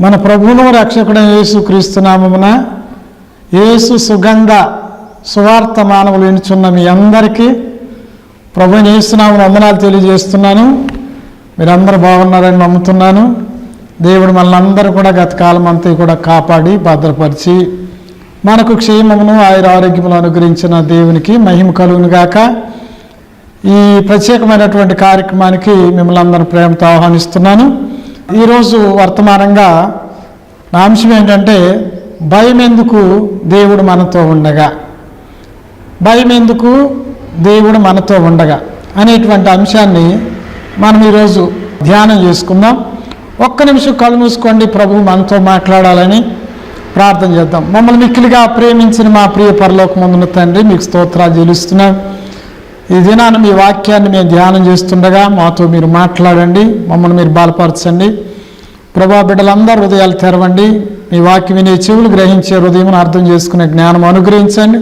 మన ప్రభువును రక్షకుడు యేసు క్రీస్తునామమున యేసు సుగంధ సువార్త మానవులు ఎన్నుచున్న మీ అందరికీ ప్రభు యేసునామను వందనాలు తెలియజేస్తున్నాను. మీరందరూ బాగున్నారని నమ్ముతున్నాను. దేవుడు మనందరూ అందరూ కూడా గతకాలం అంతా కూడా కాపాడి భద్రపరిచి మనకు క్షేమమును ఆయుర ఆరోగ్యములు అనుగ్రహించిన దేవునికి మహిమ కలుగునుగాక ఈ ప్రత్యేకమైనటువంటి కార్యక్రమానికి మిమ్మల్ని అందరూ ప్రేమతో ఆహ్వానిస్తున్నాను. ఈరోజు వర్తమానంగా నా అంశం ఏంటంటే భయం ఎందుకు దేవుడు మనతో ఉండగా? భయం ఎందుకు దేవుడు మనతో ఉండగా? అనేటువంటి అంశాన్ని మనం ఈరోజు ధ్యానం చేసుకుందాం. ఒక్క నిమిషం కళ్ళు మూసుకోండి ప్రభు మనతో మాట్లాడాలని. ప్రార్థన చేద్దాం. మమ్మల్ని మిక్కిలిగా ప్రేమించిన మా ప్రియ పరలోకమందున తండ్రి మీకు స్తోత్రాలు చెల్లిస్తున్నాం. ఈ దినాన్ని మీ వాక్యాన్ని మేము ధ్యానం చేస్తుండగా మాతో మీరు మాట్లాడండి మమ్మల్ని మీరు బలపరచండి. ప్రభా బిడ్డలందరూ హృదయాలు తెరవండి. మీ వాక్యం వినే చెవులు గ్రహించే హృదయం అర్థం చేసుకునే జ్ఞానం అనుగ్రహించండి.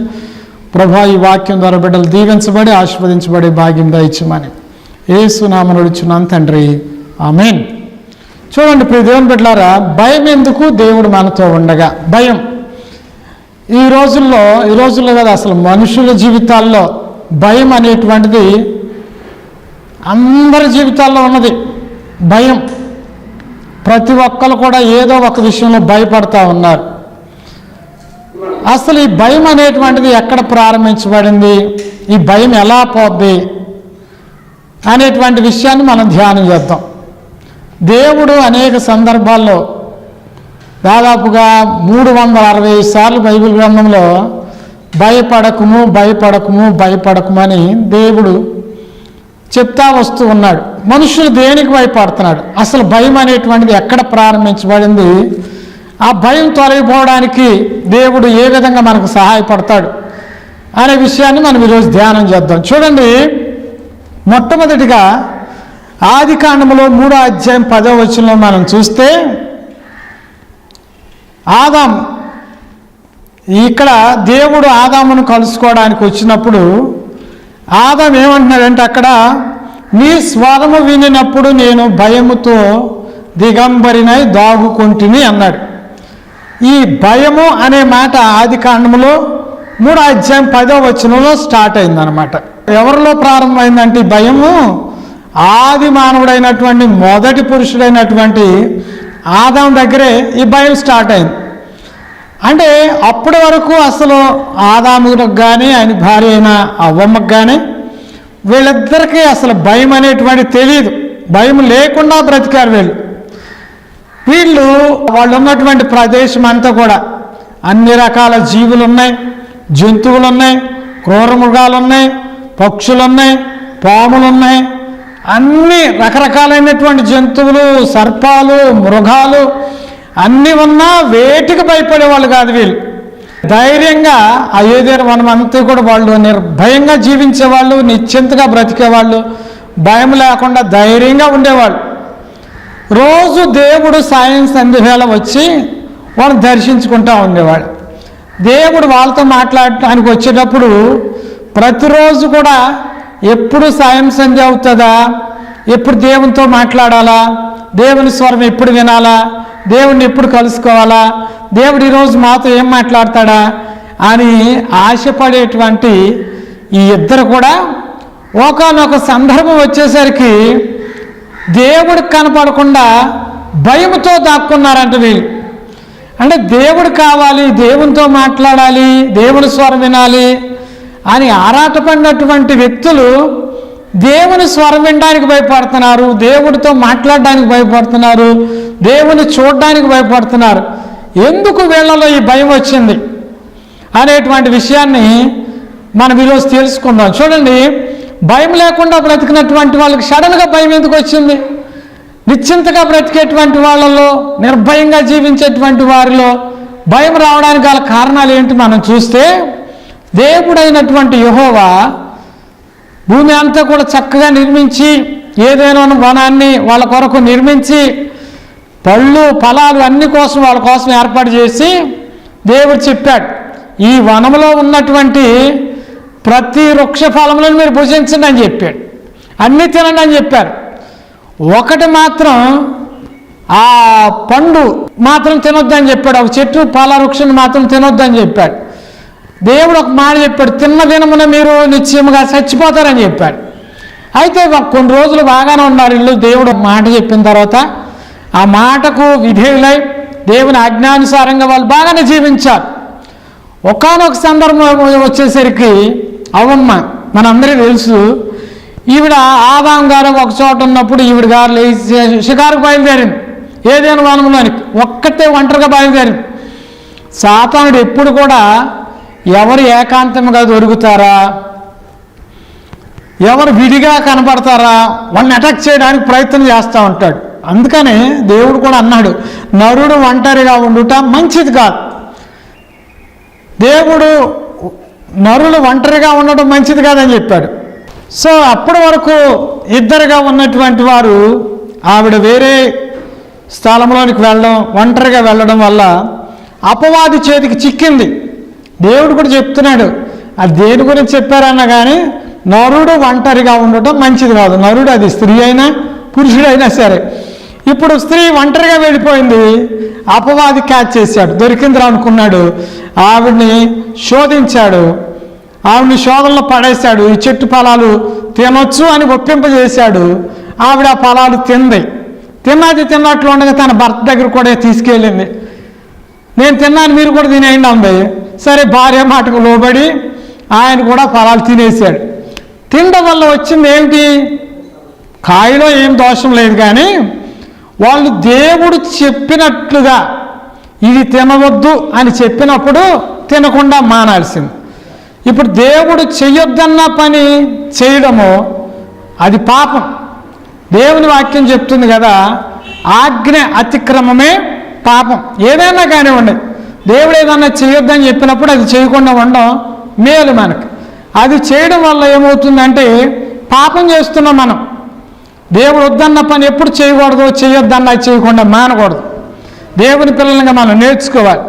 ప్రభా ఈ వాక్యం ద్వారా బిడ్డలు దీవించబడి ఆశీర్వదించబడే భాగ్యం దయచమని ఏసునామను నడుచున్నాను తండ్రి. ఆమెన్. చూడండి ప్రియ దేవుని బిడ్డలారా భయం ఎందుకు దేవుడు మనతో ఉండగా? భయం. ఈ రోజుల్లో ఈ రోజుల్లో కదా అసలు మనుషుల జీవితాల్లో భయం అనేటువంటిది అందరి జీవితాల్లో ఉన్నది. భయం. ప్రతి ఒక్కరు కూడా ఏదో ఒక విషయంలో భయపడతా ఉన్నారు. అసలు ఈ భయం అనేటువంటిది ఎక్కడ ప్రారంభించబడింది? ఈ భయం ఎలా పోద్ది? అనేటువంటి విషయాన్ని మనం ధ్యానం చేద్దాం. దేవుడు అనేక సందర్భాల్లో దాదాపుగా మూడు వందల అరవై సార్లు బైబిల్ గ్రంథంలో భయపడకము భయపడకము భయపడకము అని దేవుడు చెప్తా వస్తూ ఉన్నాడు. మనుషులు దేనికి భయపడుతున్నాడు? అసలు భయం అనేటువంటిది ఎక్కడ ప్రారంభించబడింది? ఆ భయం తొలగిపోవడానికి దేవుడు ఏ విధంగా మనకు సహాయపడతాడు అనే విషయాన్ని మనం ఈరోజు ధ్యానం చేద్దాం. చూడండి మొట్టమొదటిగా ఆది కాండములో మూడో అధ్యాయం పదో వచనంలో మనం చూస్తే ఆదాం ఇక్కడ దేవుడు ఆదామును కలుసుకోవడానికి వచ్చినప్పుడు ఆదాం ఏమంటున్నాడంటే అక్కడ నీ స్వరము వినినప్పుడు నేను భయముతో దిగంబరినై దాగుకుంటుని అన్నాడు. ఈ భయము అనే మాట ఆది కాండములో మూడో అధ్యాయం పదో వచనంలో స్టార్ట్ అయిందనమాట ఎవరిలో ప్రారంభమైందంటే ఈ భయము? ఆది మానవుడైనటువంటి మొదటి పురుషుడైనటువంటి ఆదాం దగ్గరే ఈ భయం స్టార్ట్ అయింది. అంటే అప్పటి వరకు అసలు ఆదాములకు కానీ ఆయన భార్య అయిన అవ్వమ్మకు కానీ వీళ్ళిద్దరికీ అసలు భయం అనేటువంటి తెలియదు భయం లేకుండా బ్రతికారు వీళ్ళు. వీళ్ళు వాళ్ళు ఉన్నటువంటి ప్రదేశం అంతా కూడా అన్ని రకాల జీవులు ఉన్నాయి జంతువులు ఉన్నాయి క్రూర మృగాలు ఉన్నాయి పక్షులు ఉన్నాయి పాములు ఉన్నాయి అన్ని రకరకాలైనటువంటి జంతువులు సర్పాలు మృగాలు అన్నీ ఉన్నా వేటికి భయపడేవాళ్ళు కాదు వీళ్ళు. ధైర్యంగా ఆ ఏదేరు మనం అంతా కూడా వాళ్ళు నిర్భయంగా జీవించేవాళ్ళు నిశ్చింతగా బ్రతికేవాళ్ళు భయం లేకుండా ధైర్యంగా ఉండేవాళ్ళు. రోజు దేవుడు సాయం సంధ్యవేళ వచ్చి వాళ్ళని దర్శించుకుంటూ ఉండేవాడు దేవుడు వాళ్ళతో మాట్లాడటానికి వచ్చేటప్పుడు ప్రతిరోజు కూడా ఎప్పుడు సాయం సంధ్య అవుతుందా? ఎప్పుడు దేవునితో మాట్లాడాలా? దేవుని స్వరం ఎప్పుడు వినాలా? దేవుణ్ణి ఎప్పుడు కలుసుకోవాలా? దేవుడు ఈరోజు మాతో ఏం మాట్లాడతాడా? అని ఆశపడేటువంటి ఈ ఇద్దరు కూడా ఒకనొక సందర్భం వచ్చేసరికి దేవుడికి కనపడకుండా భయంతో దాక్కున్నారంట వీళ్ళు. అంటే దేవుడు కావాలి దేవునితో మాట్లాడాలి దేవుని స్వరం వినాలి అని ఆరాటపడినటువంటి వ్యక్తులు దేవుని స్వరం వినడానికి భయపడుతున్నారు దేవుడితో మాట్లాడడానికి భయపడుతున్నారు దేవుని చూడడానికి భయపడుతున్నారు. ఎందుకు వీళ్ళలో ఈ భయం వచ్చింది అనేటువంటి విషయాన్ని మనం ఈరోజు తెలుసుకుందాం. చూడండి భయం లేకుండా బ్రతికినటువంటి వాళ్ళకి సడన్గా భయం ఎందుకు వచ్చింది? నిశ్చింతగా బ్రతికేటువంటి వాళ్ళలో నిర్భయంగా జీవించేటువంటి వారిలో భయం రావడానికి గల కారణాలు ఏంటి మనం చూస్తే దేవుడైనటువంటి యహోవా భూమి అంతా కూడా చక్కగా నిర్మించి ఏదైనా వనాన్ని వాళ్ళ కొరకు నిర్మించి పళ్ళు ఫలాలు అన్ని కోసం వాళ్ళ కోసం ఏర్పాటు చేసి దేవుడు చెప్పాడు. ఈ వనంలో ఉన్నటువంటి ప్రతి వృక్ష ఫలములను మీరు భుజించండి అని చెప్పాడు. అన్నీ తినండి అని చెప్పారు. ఒకటి మాత్రం ఆ పండు మాత్రం తినొద్దని చెప్పాడు. ఒక చెట్టు పాల వృక్షం మాత్రం తినొద్దని చెప్పాడు. దేవుడు ఒక మాట చెప్పాడు తిన్న దినమున మీరు నిశ్చయముగా చచ్చిపోతారని చెప్పాడు. అయితే కొన్ని రోజులు బాగానే ఉన్నారు ఇల్లు దేవుడు ఒక మాట చెప్పిన తర్వాత ఆ మాటకు విధేయులై దేవుని ఆజ్ఞానుసారంగా వాళ్ళు బాగానే జీవించారు. ఒకానొక సందర్భం వచ్చేసరికి అవమ్మ మనందరికీ తెలుసు ఈవిడ ఆదాం గారు ఒక చోట ఉన్నప్పుడు ఈవిడ గారు లేచి షికారుకు బయలుదేరింది ఏదైనా వనంలోనికి ఒక్కటే ఒంటరిగా బయలుదేరింది. సాతానుడు ఎప్పుడు కూడా ఎవరు ఏకాంతంగా దొరుకుతారా? ఎవరు విడిగా కనపడతారా వాళ్ళని అటాక్ చేయడానికి ప్రయత్నం చేస్తూ ఉంటాడు. అందుకనే దేవుడు కూడా అన్నాడు నరుడు ఒంటరిగా ఉండుట మంచిది కాదు. దేవుడు నరులు ఒంటరిగా ఉండడం మంచిది కాదని చెప్పాడు. సో అప్పటి వరకు ఇద్దరుగా ఉన్నటువంటి వారు ఆవిడ వేరే స్థలంలోనికి వెళ్ళడం ఒంటరిగా వెళ్ళడం వల్ల అపవాది చేతికి చిక్కింది. దేవుడు కూడా చెప్తున్నాడు. అది దేని గురించి చెప్పారన్నా కానీ నరుడు ఒంటరిగా ఉండటం మంచిది కాదు. నరుడు అది స్త్రీ అయినా పురుషుడైనా సరే. ఇప్పుడు స్త్రీ ఒంటరిగా వెళ్ళిపోయింది అపవాది క్యాచ్ చేశాడు. దొరికిందిరా అనుకున్నాడు. ఆవిడ్ని శోధించాడు. ఆవిడ్ని శోధనలో పడేశాడు. ఈ చెట్టు ఫలాలు తినొచ్చు అని ఒప్పింపజేశాడు. ఆవిడ ఆ ఫలాలు తింది. తిన్నది తిన్నట్లు ఉండగా తన భర్త దగ్గర కూడా తీసుకెళ్ళింది. నేను తిన్నాను మీరు కూడా తినేయండి అంది. సరే భార్య మాటకు లోబడి ఆయన కూడా ఫలాలు తినేసాడు తినడం వల్ల వచ్చింది ఏమిటి? కాయలో ఏం దోషం లేదు కానీ వాళ్ళు దేవుడు చెప్పినట్లుగా ఇది తినవద్దు అని చెప్పినప్పుడు తినకుండా మానాల్సింది. ఇప్పుడు దేవుడు చెయ్యొద్దన్న పని చేయడము అది పాపం. దేవుని వాక్యం చెప్తుంది కదా ఆజ్ఞ అతిక్రమమే పాపం. ఏదైనా కానివ్వండి దేవుడు ఏదన్నా చేయొద్దని చెప్పినప్పుడు అది చేయకుండా ఉండడం మేలు మనకు. అది చేయడం వల్ల ఏమవుతుందంటే పాపం చేస్తున్నాం మనం. దేవుడు వద్దన్న పని ఎప్పుడు చేయకూడదు చేయొద్దన్న చేయకుండా మానకూడదు. దేవుని పిల్లలుగా మనం నేర్చుకోవాలి.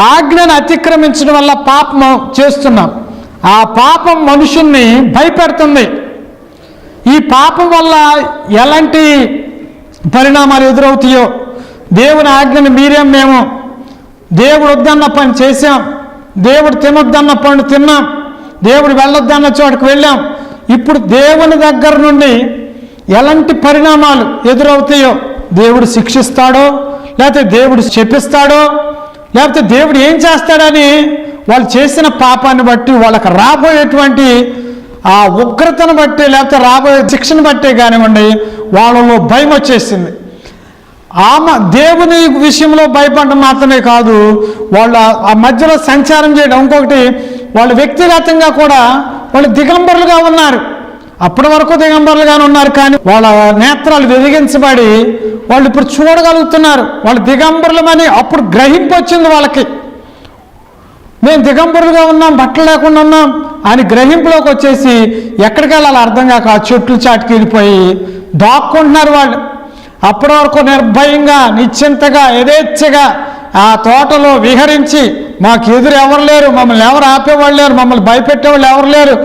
ఆజ్ఞను అతిక్రమించడం వల్ల పాపం చేస్తున్నాం. ఆ పాపం మనుషుల్ని భయపెడుతుంది. ఈ పాపం వల్ల ఎలాంటి పరిణామాలు ఎదురవుతాయో దేవుని ఆజ్ఞను మీరేం మేము దేవుడు వద్దన్న పని చేశాం. దేవుడు తినొద్దన్న పని తిన్నాం. దేవుడు వెళ్ళొద్దన్న చోటుకు వెళ్ళాం. ఇప్పుడు దేవుని దగ్గర నుండి ఎలాంటి పరిణామాలు ఎదురవుతాయో దేవుడు శిక్షిస్తాడో లేకపోతే దేవుడు చెప్పిస్తాడో లేకపోతే దేవుడు ఏం చేస్తాడని వాళ్ళు చేసిన పాపాన్ని బట్టి వాళ్ళకి రాబోయేటువంటి ఆ ఉగ్రతను బట్టి లేకపోతే రాబోయే శిక్షను బట్టే కానివ్వండి వాళ్ళలో భయం వచ్చేసింది. ఆమె దేవుని విషయంలో భయపడడం మాత్రమే కాదు వాళ్ళ ఆ మధ్యలో సంచారం చేయడం ఇంకొకటి వాళ్ళు వ్యక్తిగతంగా కూడా వాళ్ళు దిగంబరులుగా ఉన్నారు. అప్పటి వరకు దిగంబరులుగానే ఉన్నారు కానీ వాళ్ళ నేత్రాలు వెలిగించబడి వాళ్ళు ఇప్పుడు చూడగలుగుతున్నారు. వాళ్ళు దిగంబరులమని అప్పుడు గ్రహింపు వచ్చింది వాళ్ళకి. మేము దిగంబరులుగా ఉన్నాం బట్టలు లేకుండా ఉన్నాం అని గ్రహింపులోకి వచ్చేసి ఎక్కడికి వెళ్ళాలి అర్థం కాక చెట్లు చాటుకి వెళ్ళిపోయి దాక్కుంటున్నారు వాళ్ళు. అప్పటి వరకు నిర్భయంగా నిశ్చింతగా యథేచ్ఛగా ఆ తోటలో విహరించి మాకు ఎదురు ఎవరు లేరు మమ్మల్ని ఎవరు ఆపేవాళ్ళు లేరు మమ్మల్ని భయపెట్టేవాళ్ళు ఎవరు లేరు.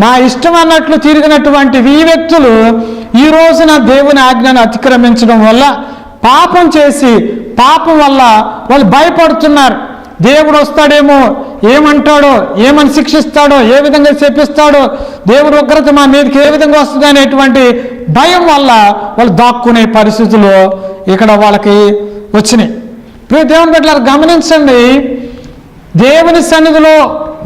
మా ఇష్టం అన్నట్లు తిరిగినటువంటి ఈ వ్యక్తులు ఈ రోజున దేవుని ఆజ్ఞను అతిక్రమించడం వల్ల పాపం చేసి పాపం వల్ల వాళ్ళు భయపడుతున్నారు. దేవుడు వస్తాడేమో ఏమంటాడో ఏమని శిక్షిస్తాడో ఏ విధంగా చెప్పిస్తాడో దేవుడు ఉగ్రత మా మీదకి ఏ విధంగా వస్తుంది అనేటువంటి భయం వల్ల వాళ్ళు దాక్కునే పరిస్థితులు ఇక్కడ వాళ్ళకి వచ్చినాయి. ప్రియ దేవుని బిడ్డలారా గమనించండి దేవుని సన్నిధిలో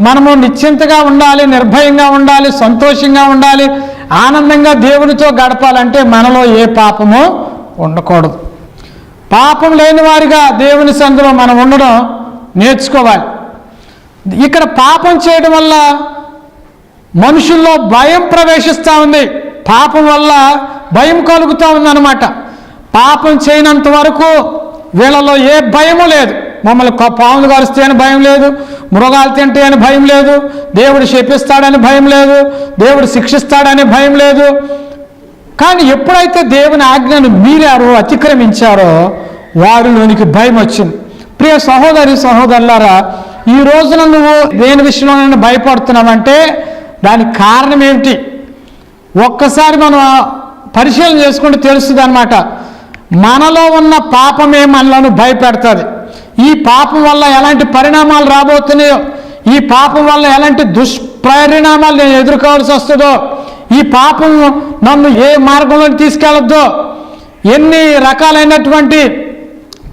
మనము నిశ్చింతగా ఉండాలి నిర్భయంగా ఉండాలి సంతోషంగా ఉండాలి ఆనందంగా దేవునితో గడపాలంటే మనలో ఏ పాపము ఉండకూడదు. పాపం లేని వారిగా దేవుని సందులో మనం ఉండడం నేర్చుకోవాలి. ఇక్కడ పాపం చేయడం వల్ల మనుషుల్లో భయం ప్రవేశిస్తూ ఉంది. పాపం వల్ల భయం కలుగుతూ ఉందన్నమాట. పాపం చేయనంత వరకు వీళ్ళలో ఏ భయము లేదు. మమ్మల్ని పాములు కరిస్తే అని భయం లేదు. మృగాలు తింటే అని భయం లేదు. దేవుడు శపిస్తాడని భయం లేదు. దేవుడు శిక్షిస్తాడని భయం లేదు. కానీ ఎప్పుడైతే దేవుని ఆజ్ఞను మీరారో అతిక్రమించారో వారిలోనికి భయం వచ్చింది. ప్రియ సహోదరి సహోదరులారా ఈ రోజున నువ్వు దేని విషయంలో భయపడుతున్నావంటే దానికి కారణం ఏమిటి ఒక్కసారి మనం పరిశీలన చేసుకుంటే తెలుస్తుంది అనమాట మనలో ఉన్న పాపమే మనలను భయపెడుతుంది. ఈ పాపం వల్ల ఎలాంటి పరిణామాలు రాబోతున్నాయో ఈ పాపం వల్ల ఎలాంటి దుష్పరిణామాలు నేను ఎదుర్కోవాల్సి వస్తుందో ఈ పాపం నన్ను ఏ మార్గంలో తీసుకెళ్ళొద్దో ఎన్ని రకాలైనటువంటి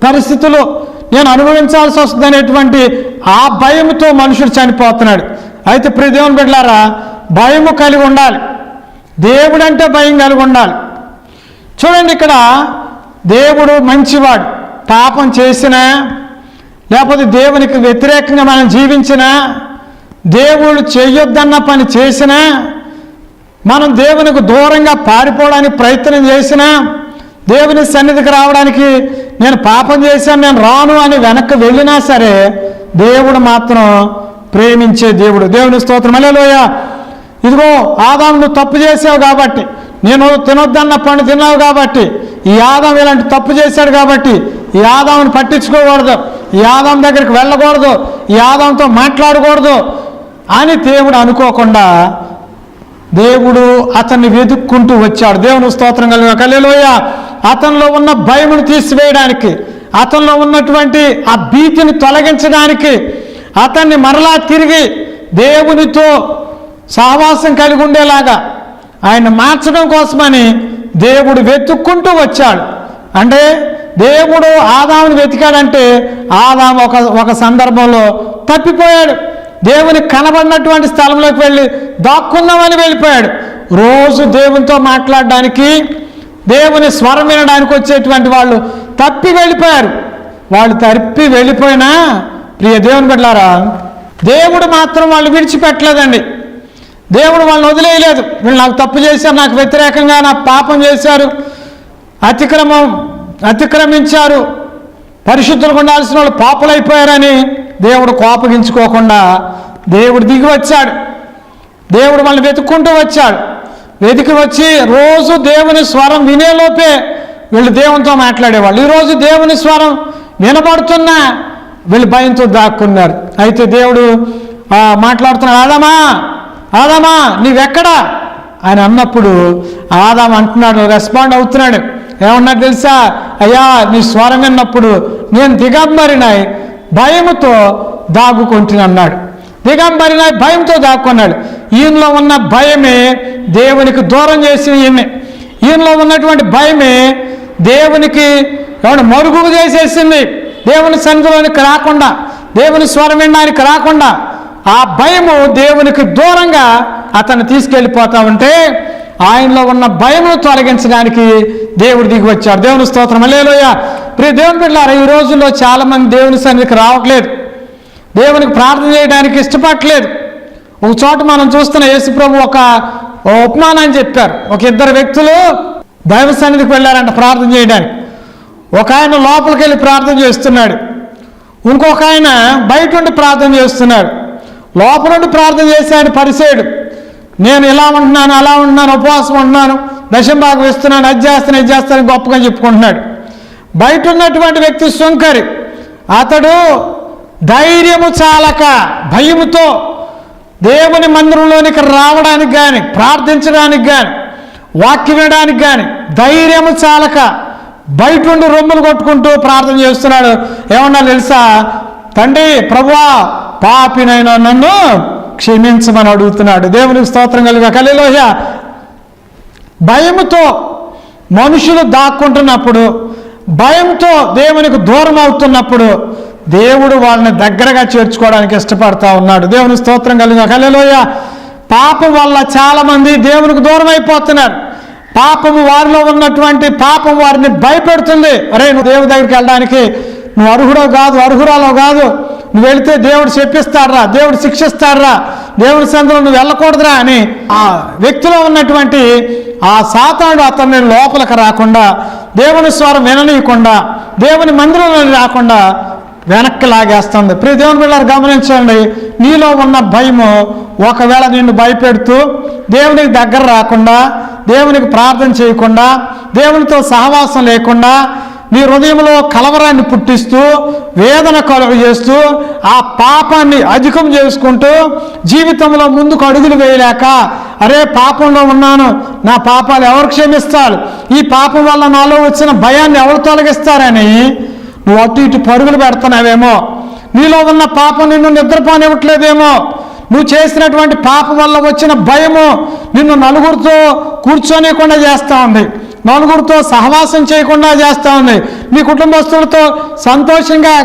పరిస్థితులు నేను అనుభవించాల్సి వస్తుందనేటువంటి ఆ భయంతో మనుషుడు చనిపోతున్నాడు. అయితే ప్రియ దేవుని భయము కలిగి ఉండాలి. దేవుడంటే భయం కలిగి ఉండాలి. చూడండి ఇక్కడ దేవుడు మంచివాడు. పాపం చేసినా లేకపోతే దేవునికి వ్యతిరేకంగా మనం జీవించినా దేవుడు చేయొద్దన్న పని చేసినా మనం దేవునికి దూరంగా పారిపోవడానికి ప్రయత్నం చేసినా దేవుని సన్నిధికి రావడానికి నేను పాపం చేశాను నేను రాను అని వెనక్కి వెళ్ళినా సరే దేవుడు మాత్రం ప్రేమించే దేవుడు. దేవుని స్తోత్రం. అలేలోయ ఇదిగో ఆదాం నువ్వు తప్పు చేసావు కాబట్టి నేను తినొద్దన్న పండు తిన్నావు కాబట్టి ఈ ఆదాం ఇలాంటి తప్పు చేశాడు కాబట్టి ఈ ఆదాంను పట్టించుకోకూడదు ఈ ఆదాం దగ్గరికి వెళ్ళకూడదు ఈ ఆదాంతో మాట్లాడకూడదు అని దేవుడు అనుకోకుండా దేవుడు అతన్ని వెతుక్కుంటూ వచ్చాడు. దేవుని స్తోత్రం కలిగిన. కల్లెలోయ అతనిలో ఉన్న భయమును తీసివేయడానికి అతనిలో ఉన్నటువంటి ఆ భీతిని తొలగించడానికి అతన్ని మరలా తిరిగి దేవునితో సహవాసం కలిగి ఉండేలాగా ఆయన మార్చడం కోసమని దేవుడు వెతుక్కుంటూ వచ్చాడు. అంటే దేవుడు ఆదాముని వెతికాడంటే ఆదాం ఒక ఒక సందర్భంలో తప్పిపోయాడు. దేవుని కనబడినటువంటి స్థలంలోకి వెళ్ళి దాక్కుందామని వెళ్ళిపోయాడు. రోజు దేవునితో మాట్లాడడానికి దేవుని స్వరం వినడానికి వచ్చేటువంటి వాళ్ళు తప్పి వెళ్ళిపోయారు. వాళ్ళు తప్పి వెళ్ళిపోయినా ప్రియ దేవుని బిడ్డలారా దేవుడు మాత్రం వాళ్ళు విడిచిపెట్టలేదండి. దేవుడు వాళ్ళని వదిలేయలేదు. వీళ్ళు నాకు తప్పు చేశారు నాకు వ్యతిరేకంగా నా పాపం చేశారు అతిక్రమం అతిక్రమించారు పరిశుద్ధులు ఉండాల్సిన వాళ్ళు పాపులైపోయారని దేవుడు కోపగించుకోకుండా దేవుడు దిగి వచ్చాడు. దేవుడు వాళ్ళని వెతుక్కుంటూ వచ్చాడు. వెతికి వచ్చి రోజు దేవుని స్వరం వినేలోపే వీళ్ళు దేవునితో మాట్లాడేవాళ్ళు. ఈరోజు దేవుని స్వరం వినబడుతున్నా వీళ్ళు భయంతో దాక్కున్నారు. అయితే దేవుడు మాట్లాడుతున్నాడు ఆదామా ఆదామా నీవెక్కడా? అని అన్నప్పుడు ఆదాం అంటున్నాడు రెస్పాండ్ అవుతున్నాడు. ఏమన్నాడు తెలుసా? అయ్యా నీ స్వరం విన్నప్పుడు నేను దిగంబరినాయి భయముతో దాగుకుంటున్నాడు అన్నాడు దిగంబరినాయి భయంతో దాక్కున్నాడు. ఈయనలో ఉన్న భయమే దేవునికి దూరం చేసిన ఈయన్ని. ఈయనలో ఉన్నటువంటి భయమే దేవునికి మరుగు చేసేసింది. దేవుని సన్నిధిలోనికి రాకుండా దేవుని స్వరం వినడానికి రాకుండా ఆ భయము దేవునికి దూరంగా అతను తీసుకెళ్ళిపోతా ఉంటే ఆయనలో ఉన్న భయమును తొలగించడానికి దేవుడు దిగి వచ్చాడు. దేవుని స్తోత్రం. అల్లేలోయ ప్రియ దేవుని బిడ్డారా ఈ రోజుల్లో చాలామంది దేవుని సన్నిధికి రావట్లేదు. దేవునికి ప్రార్థన చేయడానికి ఇష్టపడట్లేదు. ఒక చోట మనం చూస్తున్న యేసుప్రభు ఒక ఉపమానాన్ని చెప్పారు. ఒక ఇద్దరు వ్యక్తులు దైవ సన్నిధికి వెళ్ళారంట ప్రార్థన చేయడానికి. ఒక ఆయన లోపలికి వెళ్ళి ప్రార్థన చేస్తున్నాడు. ఇంకొక ఆయన బయట ఉండి ప్రార్థన చేస్తున్నాడు. లోపల ఉండి ప్రార్థన చేశాడు పరిసేడు నేను ఇలా ఉంటున్నాను అలా ఉంటున్నాను ఉపవాసం ఉంటున్నాను దశంభాగం వేస్తున్నాను అది చేస్తాను ఇది చేస్తాను గొప్పగా చెప్పుకుంటున్నాడు. బయట ఉన్నటువంటి వ్యక్తి శంకరి అతడు ధైర్యము చాలక భయముతో దేవుని మందిరంలోనికి రావడానికి కానీ ప్రార్థించడానికి కానీ వాక్యం వినడానికి కానీ ధైర్యము చాలక బయట ఉండి రొమ్ములు కొట్టుకుంటూ ప్రార్థన చేస్తున్నాడు. ఏమన్నా తెలుసా? తండ్రి ప్రభువా పాపినైనా నన్ను క్షమించమని అడుగుతున్నాడు. దేవునికి స్తోత్రం కలిగ కలిలోయ భయముతో మనుషులు దాక్కుంటున్నప్పుడు భయంతో దేవునికి దూరం అవుతున్నప్పుడు దేవుడు వాళ్ళని దగ్గరగా చేర్చుకోవడానికి ఇష్టపడతా ఉన్నాడు. దేవుని స్తోత్రం కలిగిన కలలోయ పాపం వల్ల చాలామంది దేవునికి దూరం అయిపోతున్నారు. పాపము వారిలో ఉన్నటువంటి పాపం వారిని భయపెడుతుంది. అరే నువ్వు దేవుడి దగ్గరికి వెళ్ళడానికి నువ్వు అర్హుడో కాదు అర్హురాలో కాదు. నువ్వు వెళితే దేవుడు చెప్పిస్తాడ్రా దేవుడు శిక్షిస్తాడ్రా. దేవుడి సందులో నువ్వు వెళ్ళకూడదురా అని ఆ వ్యక్తిలో ఉన్నటువంటి ఆ సాతానుడు అతన్ని లోపలికి రాకుండా దేవుని స్వరం విననీయకుండా దేవుని మందిరంలో రాకుండా వెనక్కి లాగేస్తుంది. ప్రియ దేవుని గమనించండి. నీలో ఉన్న భయము ఒకవేళ నిన్ను భయపెడుతూ దేవునికి దగ్గర రాకుండా దేవునికి ప్రార్థన చేయకుండా దేవునితో సహవాసం లేకుండా నీ హృదయంలో కలవరాన్ని పుట్టిస్తూ వేదన కలుగు చేస్తూ ఆ పాపాన్ని అధికం చేసుకుంటూ జీవితంలో ముందుకు అడుగులు వేయలేక అరే పాపంలో ఉన్నాను నా పాపాలు ఎవరు క్షమిస్తారు? ఈ పాపం వల్ల నాలో వచ్చిన భయాన్ని ఎవరు తొలగిస్తారని నువ్వు అటు ఇటు పరుగులు పెడుతున్నావేమో? నీలో ఉన్న పాపం నిన్ను నిద్రపోనివ్వట్లేదేమో? నువ్వు చేసినటువంటి పాపం వల్ల వచ్చిన భయము నిన్ను నలుగురితో కూర్చోనియకుండా చేస్తూ ఉంది. నలుగురితో సహవాసం చేయకుండా చేస్తూ ఉంది. నీ కుటుంబస్తులతో సంతోషంగా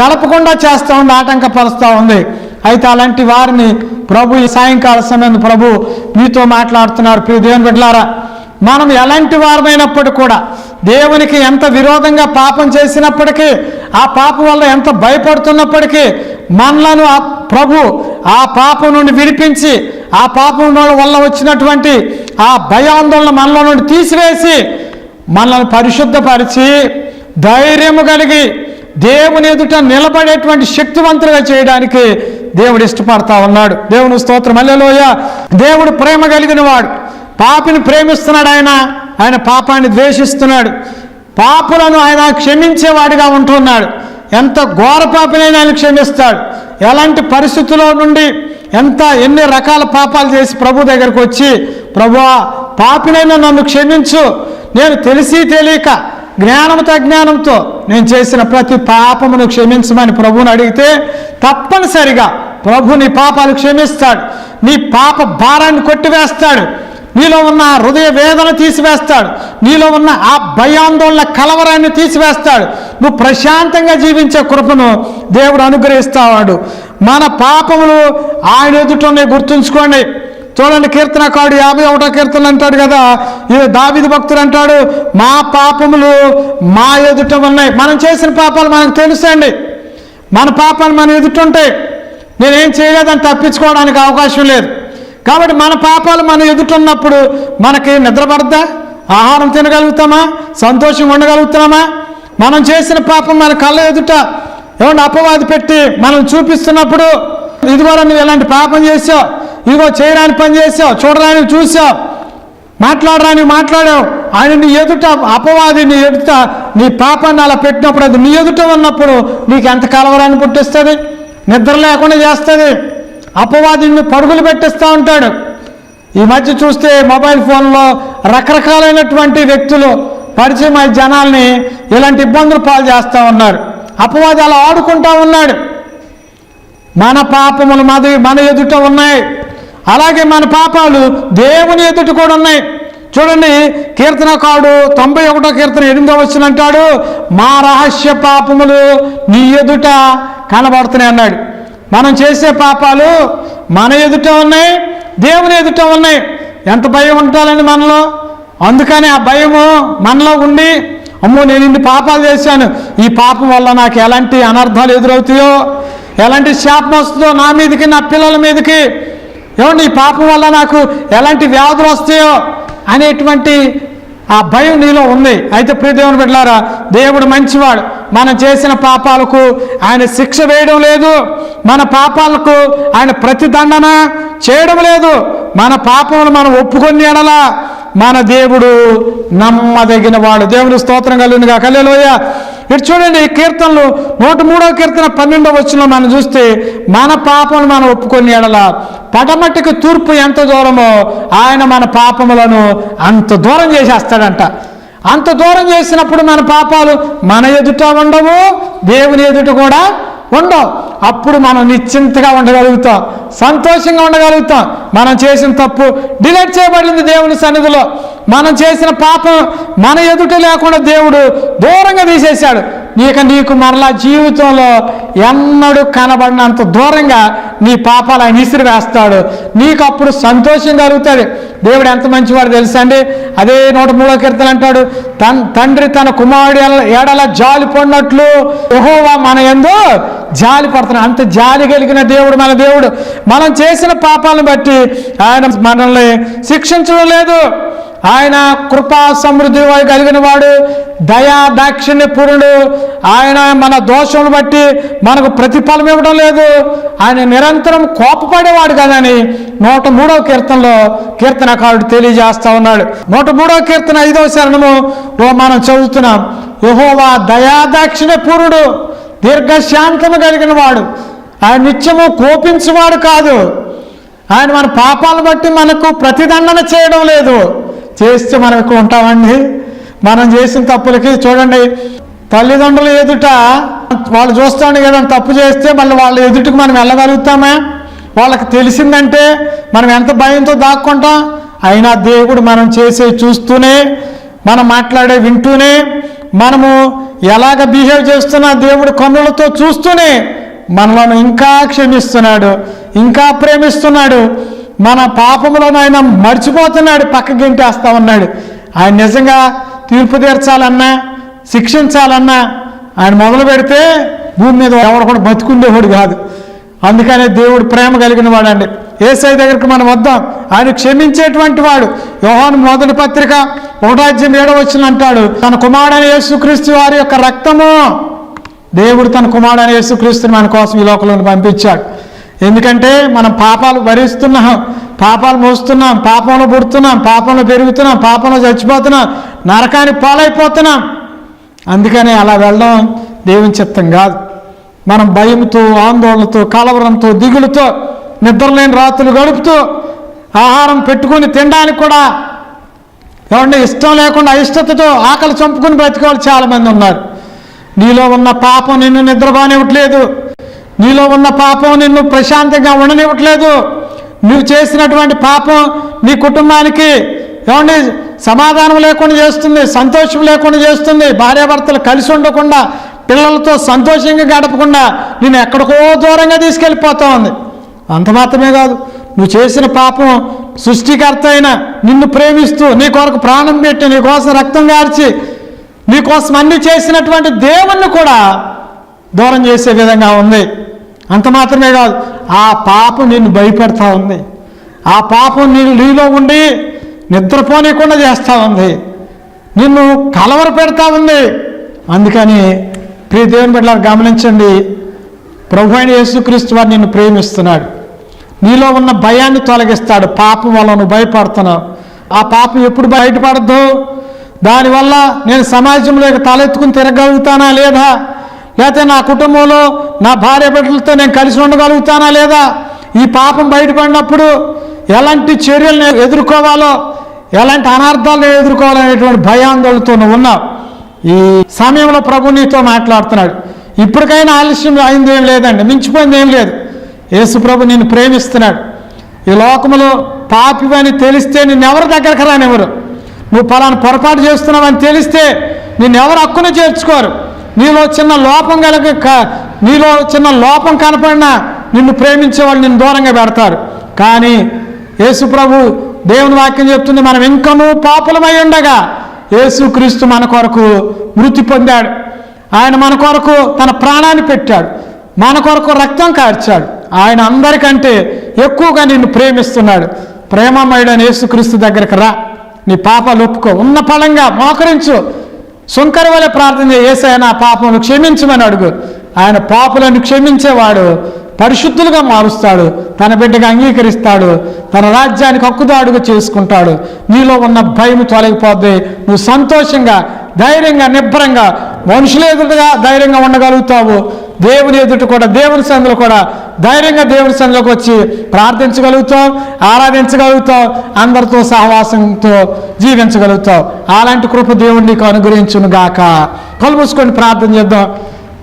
గడపకుండా చేస్తూ ఉంది ఆటంకపరుస్తూ ఉంది. అయితే అలాంటి వారిని ప్రభు ఈ సాయంకాల సమయం ప్రభు మీతో మాట్లాడుతున్నారు. ప్రియ దేవుని బిడ్డలారా మనం ఎలాంటి వారమైనప్పటికీ కూడా దేవునికి ఎంత విరోధంగా పాపం చేసినప్పటికీ ఆ పాపం వల్ల ఎంత భయపడుతున్నప్పటికీ మనలను ఆ ప్రభు ఆ పాపం నుండి విడిపించి ఆ పాపం వల్ల వచ్చినటువంటి ఆ భయాందోళన మనలో నుండి తీసివేసి మనల్ని పరిశుద్ధపరిచి ధైర్యము కలిగి దేవుని ఎదుట నిలబడేటువంటి శక్తివంతులుగా చేయడానికి దేవుడు ఇష్టపడతా ఉన్నాడు. దేవుని స్తోత్రం. అల్లెలోయ దేవుడు ప్రేమ కలిగిన వాడు పాపిని ప్రేమిస్తున్నాడు ఆయన. ఆయన పాపాన్ని ద్వేషిస్తున్నాడు. పాపులను ఆయన క్షమించేవాడిగా ఉంటున్నాడు. ఎంత ఘోర పాపినైనా ఆయన క్షమిస్తాడు. ఎలాంటి పరిస్థితుల్లో నుండి ఎంత ఎన్ని రకాల పాపాలు చేసి ప్రభు దగ్గరకు వచ్చి ప్రభువా పాపినైనా నన్ను క్షమించు. నేను తెలిసి తెలియక జ్ఞానంతో అజ్ఞానంతో నేను చేసిన ప్రతి పాపమును క్షమించమని ప్రభువుని అడిగితే తప్పనిసరిగా ప్రభు నీ పాపాలు క్షమిస్తాడు. నీ పాప భారాన్ని కొట్టివేస్తాడు. నీలో ఉన్న హృదయ వేదన తీసివేస్తాడు. నీలో ఉన్న ఆ భయాందోళన కలవరాన్ని తీసివేస్తాడు. నువ్వు ప్రశాంతంగా జీవించే కృపను దేవుడు అనుగ్రహిస్తావాడు మన పాపములు ఆయన ఎదుటనే గుర్తుంచుకోండి. చూడండి కీర్తనకాడు యాభై ఒకటో కీర్తన అంటాడు కదా. ఇది దావిది భక్తుడు అంటాడు మా పాపములు మా ఎదుట ఉన్నాయి. మనం చేసిన పాపాలు మనకు తెలుసండి. మన పాపాలు మన ఎదుట ఉంటాయి నేనేం చేయలేదని తప్పించుకోవడానికి అవకాశం లేదు. కాబట్టి మన పాపాలు మన ఎదుట ఉన్నప్పుడు మనకి నిద్రపడద్దా ఆహారం తినగలుగుతామా? సంతోషంగా ఉండగలుగుతామా? మనం చేసిన పాపం మన కళ్ళ ఎదుట ఏమన్నా అపవాది పెట్టి మనం చూపిస్తున్నప్పుడు ఇదివరకు నువ్వు ఇలాంటి పాపం చేసావు ఇదిగో చేయరాని పని చేసావు చూడరాని చూసావు మాట్లాడరాని మాట్లాడావు. ఆయన నీ ఎదుట అపవాది నీ ఎదుట నీ పాపాన్ని అలా పెట్టినప్పుడు అది నీ ఎదుట ఉన్నప్పుడు నీకు ఎంత కలవరాన్ని పుట్టిస్తుంది? నిద్ర లేకుండా చేస్తుంది. అపవాదిని పరుగులు పెట్టిస్తూ ఉంటాడు. ఈ మధ్య చూస్తే మొబైల్ ఫోన్లో రకరకాలైనటువంటి వ్యక్తులు పరిచయం అయ్యే జనాల్ని ఇలాంటి ఇబ్బందులు పాలు చేస్తూ ఉన్నారు. అపవాది అలా ఆడుకుంటూ ఉన్నాడు. మన పాపములు మాది మన ఎదుట ఉన్నాయి. అలాగే మన పాపాలు దేవుని ఎదుట కూడా ఉన్నాయి. చూడండి కీర్తనకాడు తొంభై ఒకటో కీర్తన ఎనిమిదో వచ్చిన అంటాడు మా రహస్య పాపములు నీ ఎదుట కనబడుతున్నాయి అన్నాడు. మనం చేసే పాపాలు మన ఎదుట ఉన్నాయి దేవుని ఎదుట ఉన్నాయి. ఎంత భయం ఉండాలని మనలో? అందుకని ఆ భయము మనలో ఉండి అమ్మో నేను ఇన్ని పాపాలు చేశాను. ఈ పాపం వల్ల నాకు ఎలాంటి అనర్థాలు ఎదురవుతాయో ఎలాంటి శాపం వస్తుందో నా మీదకి నా పిల్లల మీదకి. ఏమండి ఈ పాపం వల్ల నాకు ఎలాంటి వ్యాధులు వస్తాయో అనేటువంటి ఆ భయం నీలో ఉంది. అయితే ప్రియ దేవుని బిడ్డలారా దేవుడు మంచివాడు. మనం చేసిన పాపాలకు ఆయన శిక్ష వేయడం లేదు. మన పాపాలకు ఆయన ప్రతిదండన చేయడం లేదు. మన పాపములు మనం ఒప్పుకొని ఎడలా. మన దేవుడు నమ్మదగిన వాడు. దేవుని స్తోత్రం కలిగినగా కల్లెలోయ ఇటు చూడండి ఈ కీర్తనలు నూట మూడో కీర్తన పన్నెండవ వచ్చిన మనం చూస్తే మన పాపములు మనం ఒప్పుకొని ఎడల. పడమటికి తూర్పు ఎంత దూరమో ఆయన మన పాపములను అంత దూరం చేసేస్తాడంట. అంత దూరం చేసినప్పుడు మన పాపాలు మన ఎదుట ఉండవు దేవుని ఎదుట కూడా ఉండవు. అప్పుడు మనం నిశ్చింతగా ఉండగలుగుతాం సంతోషంగా ఉండగలుగుతాం. మనం చేసిన తప్పు డిలీట్ చేయబడింది దేవుని సన్నిధిలో. మనం చేసిన పాపం మన ఎదుట లేకుండా దేవుడు దూరంగా తీసేశాడు. నీకు నీకు మరలా జీవితంలో ఎన్నడూ కనబడినంత దూరంగా నీ పాపాలు ఆయన ఇసిరి వేస్తాడు. నీకు అప్పుడు సంతోషం కలుగుతుంది. దేవుడు ఎంత మంచివాడు తెలుసా అండి? అదే నూట మూడో కీర్తన అంటాడు తన్ తండ్రి తన కుమారుడు ఎల- ఏడల జాలి పడినట్లు యహోవా మన ఎందు జాలి పడుతున్నాడు. అంత జాలి కలిగిన దేవుడు మన దేవుడు. మనం చేసిన పాపాలను బట్టి ఆయన మనల్ని శిక్షించడం లేదు. ఆయన కృపా సమృద్ధి కలిగిన వాడు దయా దాక్షిణ్య పురుడు ఆయన మన దోషములు బట్టి మనకు ప్రతిఫలం ఇవ్వడం లేదు. ఆయన నిరంతరం కోపపడేవాడు కదని నూట మూడవ కీర్తనలో కీర్తనకారుడు తెలియజేస్తా ఉన్నాడు. నూట మూడవ కీర్తన ఐదవ శరణము ఓ మనం చదువుతున్నాం. యహోవా దయా దాక్షిణ్య పురుడు దీర్ఘశాంతము కలిగిన వాడు. ఆయన నిత్యము కోపించేవాడు కాదు. ఆయన మన పాపాలను బట్టి మనకు ప్రతిదండన చేయడం లేదు. చేస్తే మనం ఎక్కువ ఉంటామండి. మనం చేసిన తప్పులకి చూడండి తల్లిదండ్రుల ఎదుట వాళ్ళు చూస్తాను కదా తప్పు చేస్తే మళ్ళీ వాళ్ళ ఎదుటికి మనం వెళ్ళగలుగుతామా? వాళ్ళకి తెలిసిందంటే మనం ఎంత భయంతో దాక్కుంటాం? అయినా దేవుడు మనం చేసే చూస్తూనే మనం మాట్లాడే వింటూనే మనము ఎలాగ బిహేవ్ చేస్తున్నా దేవుడు కన్నులతో చూస్తూనే మనలను ఇంకా క్షమిస్తున్నాడు ఇంకా ప్రేమిస్తున్నాడు. మన పాపములను ఆయన మర్చిపోతున్నాడు పక్కకి గెంటేస్తా ఉన్నాడు. ఆయన నిజంగా తీర్పు తీర్చాలన్నా శిక్షించాలన్నా ఆయన మొదలు పెడితే భూమి మీద ఎవరు కూడా బతుకుండేవాడు కాదు. అందుకనే దేవుడు ప్రేమ కలిగిన వాడండి. ఏసై దగ్గరికి మనం వద్దాం. ఆయన క్షమించేటువంటి వాడు. యోహాను మొదటి పత్రిక ఒకటాజ్యం ఏడవ వచ్చిన అంటాడు తన కుమారుడైన యేసుక్రీస్తు వారి యొక్క రక్తము దేవుడు తన కుమారుడైన యేసుక్రీస్తుని మన కోసం ఈ లోకంలో పంపించాడు. ఎందుకంటే మనం పాపాలు భరిస్తున్నాం పాపాలు మోస్తున్నాం పాపంలో పుడుతున్నాం పాపంలో పెరుగుతున్నాం పాపంలో చచ్చిపోతున్నాం నరకానికి పాలైపోతున్నాం. అందుకని అలా వెళ్ళడం దేవుని చిత్తం కాదు. మనం భయంతో ఆందోళనతో కలవరంతో దిగులుతో నిద్రలేని రాత్రులు గడుపుతూ ఆహారం పెట్టుకొని తినడానికి కూడా ఏమంటే ఇష్టం లేకుండా అయిష్టతతో ఆకలి చంపుకుని బ్రతికేవాళ్ళు చాలామంది ఉన్నారు. నీలో ఉన్న పాపం నిన్ను నిద్రపోనివ్వట్లేదు నీలో ఉన్న పాపం నిన్ను ప్రశాంతంగా ఉండనివ్వట్లేదు. నువ్వు చేసినటువంటి పాపం నీ కుటుంబానికి ఏమండి సమాధానం లేకుండా చేస్తుంది సంతోషం లేకుండా చేస్తుంది. భార్యాభర్తలు కలిసి ఉండకుండా పిల్లలతో సంతోషంగా గడపకుండా నేను ఎక్కడికో దూరంగా తీసుకెళ్ళిపోతా ఉంది. అంత మాత్రమే కాదు నువ్వు చేసిన పాపం సృష్టికర్త అయిన నిన్ను ప్రేమిస్తూ నీ కొరకు ప్రాణం పెట్టి నీ కోసం రక్తం గార్చి నీ కోసం అన్ని చేసినటువంటి దేవుణ్ణి కూడా దూరం చేసే విధంగా ఉంది. అంత మాత్రమే కాదు ఆ పాపం నిన్ను భయపెడతా ఉంది. ఆ పాపం నేను నీలో ఉండి నిద్రపోనీయకుండా చేస్తూ ఉంది. నిన్ను కలవర పెడతా ఉంది. అందుకని ప్రియ దేవుని బిడ్డ గమనించండి. ప్రభు అయిన యేసుక్రీస్తు వారు నిన్ను ప్రేమిస్తున్నాడు. నీలో ఉన్న భయాన్ని తొలగిస్తాడు. పాపం వల్ల నువ్వు భయపడుతున్నావు. ఆ పాపం ఎప్పుడు బయటపడద్దు? దానివల్ల నేను సమాజంలో తలెత్తుకుని తిరగలుగుతానా లేదా? లేకపోతే నా కుటుంబంలో నా భార్య బిడ్డలతో నేను కలిసి ఉండగలుగుతానా లేదా? ఈ పాపం బయటపడినప్పుడు ఎలాంటి చర్యలు నేను ఎదుర్కోవాలో ఎలాంటి అనర్థాలు నేను ఎదుర్కోవాలనేటువంటి భయాందోళనతో నువ్వు ఉన్నావు. ఈ సమయంలో ప్రభు నీతో మాట్లాడుతున్నాడు. ఇప్పటికైనా ఆలస్యం అయింది ఏం లేదండి మించిపోయింది ఏం లేదు. యేసు ప్రభు నిన్ను ప్రేమిస్తున్నాడు. ఈ లోకములో పాపివని తెలిస్తే నిన్నెవరి దగ్గరకు రానివ్వరు. నువ్వు పలానా పొరపాటు చేస్తున్నావని తెలిస్తే నిన్నెవరు హక్కును చేర్చుకోరు. నీలో చిన్న లోపం కనుక నీలో చిన్న లోపం కనపడినా నిన్ను ప్రేమించే వాళ్ళు నిన్ను దూరంగా పెడతారు. కానీ యేసు ప్రభు దేవుని వాక్యం చెప్తుంది మనం ఇంకనూ పాపులమై ఉండగా యేసుక్రీస్తు మన కొరకు మృతి పొందాడు. ఆయన మన కొరకు తన ప్రాణాన్ని పెట్టాడు. మన కొరకు రక్తం కార్చాడు. ఆయన అందరికంటే ఎక్కువగా నిన్ను ప్రేమిస్తున్నాడు. ప్రేమమయుడని యేసుక్రీస్తు దగ్గరికి రా. నీ పాపాలు ఒప్పుకో. ఉన్న ఫలంగా మోకరించు. సుంకరి వల్ల ప్రార్థన చేసే నా పాపమును క్షమించమని అడుగు. ఆయన పాపులను క్షమించేవాడు పరిశుద్ధులుగా మారుస్తాడు తన బిడ్డగా అంగీకరిస్తాడు తన రాజ్యానికి హక్కుదాడుగా చేసుకుంటాడు. నీలో ఉన్న భయం తొలగిపోద్ది. నువ్వు సంతోషంగా ధైర్యంగా నిబ్బరంగా మనుషుల ఎదురుగా ధైర్యంగా ఉండగలుగుతావు. దేవుని ఎదుట కూడా దేవుని సందులో కూడా ధైర్యంగా దేవుని సందులోకి వచ్చి ప్రార్థించగలుగుతాం ఆరాధించగలుగుతాం అందరితో సహవాసంతో జీవించగలుగుతావు. అలాంటి కృప దేవుడు నీకు అనుగ్రహించును గాక. కళ్ళు ప్రార్థన చేద్దాం.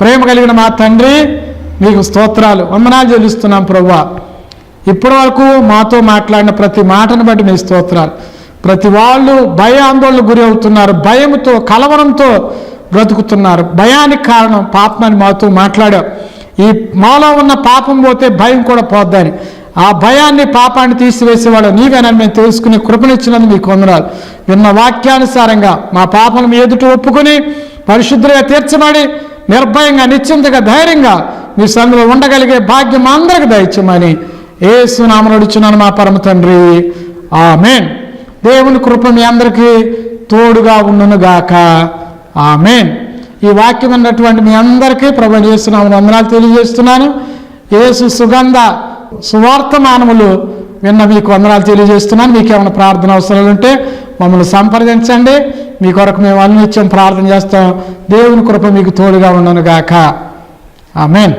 ప్రేమ కలిగిన మా తండ్రి మీకు స్తోత్రాలు వందనాలు చెల్లిస్తున్నాం ప్రభువా ఇప్పటి వరకు మాతో మాట్లాడిన ప్రతి మాటను బట్టి మీ స్తోత్రాలు. ప్రతి వాళ్ళు భయ ఆందోళనకు గురి అవుతున్నారు భయంతో కలవరంతో బ్రతుకుతున్నారు. భయానికి కారణం పాపమని మాతో మాట్లాడాం ఈ మాలో ఉన్న పాపం పోతే భయం కూడా పోద్దని. ఆ భయాన్ని పాపాన్ని తీసివేసేవాడు నీవేనని మేము తెలుసుకుని కృపనిచ్చినందుకు మీకు వందనాలు. విన్న వాక్యానుసారంగా మా పాపను మీ ఎదుట ఒప్పుకొని పరిశుద్ధులుగా తీర్చబడి నిర్భయంగా నిశ్చింతగా ధైర్యంగా మీ సందులో ఉండగలిగే భాగ్యం అందరికి దయచమని ఏ సునామనుడుచున్నాను మా పరమ తండ్రి. ఆమెన్. దేవుని కృప మీ అందరికీ తోడుగా ఉండునుగాక ఆమెన్. ఈ వాక్యం ఉన్నటువంటి మీ అందరికీ ప్రభు చేస్తున్నాము వందనాలు తెలియజేస్తున్నాను. యేసు సుగంధ సువార్తమానములు విన్న మీకు వందనాలు తెలియజేస్తున్నాను. మీకు ఏమైనా ప్రార్థన అవసరాలు ఉంటే మమ్మల్ని సంప్రదించండి. మీ కొరకు మేము అన్నిత్యం ప్రార్థన చేస్తాం. దేవుని కృప మీకు తోడుగా ఉండను గాక. ఆమెన్.